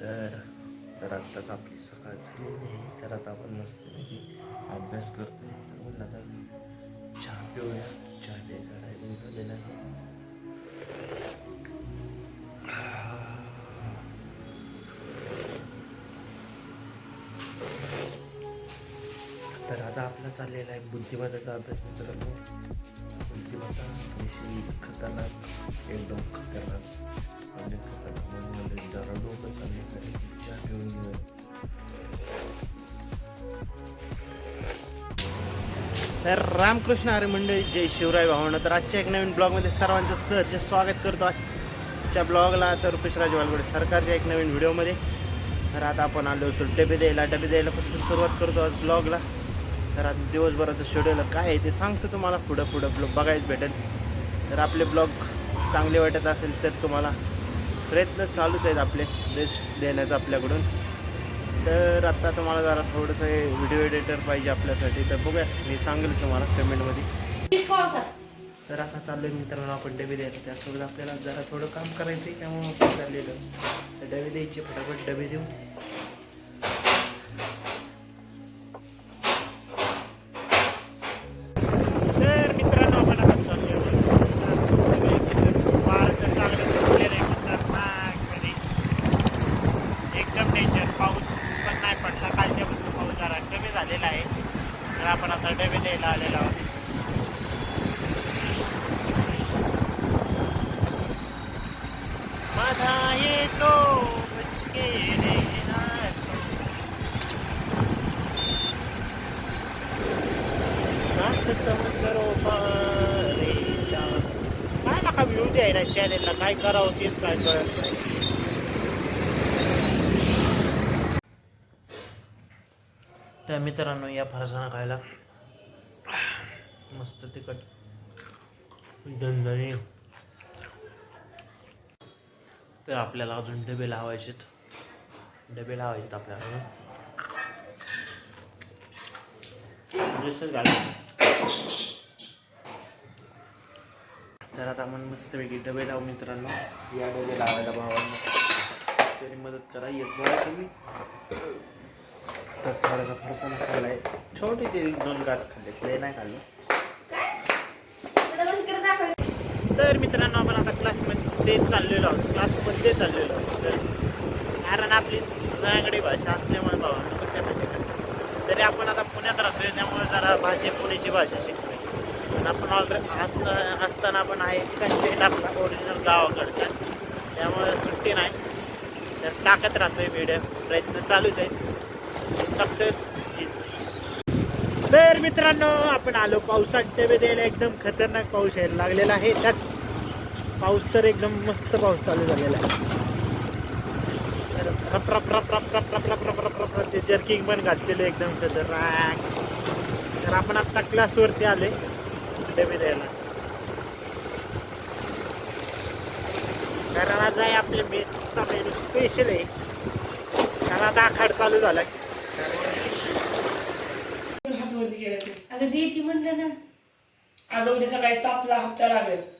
तर तर आत्ताच आपली सकाळ झालेली आहे. तर आता आपण मस्तपैकी अभ्यास करतोय तर म्हणलं आता चहा पिऊया. चहा प्यायचा टायमिंग झालेला आहे. तर आज आपला चाललेला आहे बुद्धिमत्ताचा अभ्यास मित्रांनो. बुद्धिमत्ता विषयी खतरनाक एकदम खतरनाक म्हणजे खतरनाक. म्हणून म्हणजे जरा डोकं चालले तर चहा घेऊन घेऊन तर रामकृष्ण हरी मंडळी जय शिवराय भावना. तर आजच्या एक नवीन ब्लॉगमध्ये सर्वांचं सहर्ष स्वागत करतो आजच्या ब्लॉगला. तर रुपेशराज वालगुडे सरकारच्या एक नवीन व्हिडिओमध्ये. तर आता आपण आलो होतो डबे द्यायला. डबे द्यायला पासून सुरुवात करतो आज ब्लॉगला. तर आज दिवसभराचं शेड्यूल काय आहे ते सांगतो तुम्हाला पुढं पुढं. ब्लॉग बघायच भेटेल. तर आपले ब्लॉग चांगले वाटत असेल तर तुम्हाला प्रयत्न चालूच आहेत आपले. बेस्ट देण्याचा आपल्याकडून. तर आता तुम्हाला जरा थोडंसं व्हिडिओ एडिटर पाहिजे आपल्यासाठी. तर बघूया. मी सांगेल तुम्हाला पेमेंटमध्ये तर आता चाललोय मित्रांनो. आपण डबे द्यायला. त्यासोबत आपल्याला जरा थोडं काम करायचं आहे त्यामुळे आपण चाललेलं. तर डबे द्यायचे. फटाफट डबे देऊ. एकदम पाऊस पण नाही पडला. कालच्यापासून पाऊस जरा कमी झालेला आहे. तर आपण आता डबे द्यायला आलेलो आहोत. माझा येतो सात काय नका व्ह्यूज आहे ना चॅनेलला काय करावं तेच काय कळत नाही. त्या मित्रांनो या फरसाना खायला. मस्त तिखट. दणदणी. तर आपल्याला अजून डबे लावायचेत. डबे लावायचेत आपल्याला. तर आता आपण मस्तपैकी डबे लावू मित्रांनो. या डबे लावायला भावांना. तरी मदत करा. येत तुम्ही. तर थोडासा फरसाना खाल्लाय. छोटे ते दोन घास खाल्ले ते नाही खाल्ले. तर मित्रांनो आपण आता क्लासमध्ये चाललेलो आहोत. क्लासमध्ये चाललेलो आहोत. तर कारण आपली रायगडी भाषा असल्यामुळे भावांना कसं काय माहिती का? तरी आपण आता पुण्यात राहतोय त्यामुळे जरा भाषा पुण्याची भाषा शिकतोय. पण आपण ऑलरेडी असता असताना पण आहे कंटेंट आपला ओरिजिनल गावाकडचा. त्यामुळे सुट्टी नाही. तर टाकत राहतोय व्हिडिओ प्रयत्न चालूच आहे सक्सेस तर मित्रांनो आपण आलो पावसात डबे द्यायला एकदम खतरनाक पाऊस यायला लागलेला आहे त्यात पाऊस तर एकदम मस्त पाऊस चालू झालेला आहे तर रप रप रप रप रप रप रप रप रप रप ते जर्किंग पण घातलेलं एकदम खतरनाक तर आपण आता क्लासवरती आले डबे द्यायला कारण आज आहे आपल्या मेसचा मेनू स्पेशल आहे कारण आता आखाड चालू झाला हात वरती केला ते. अगं दे की म्हणलं ना. अगं उद्या सकाळी सातला हप्ता लागेल.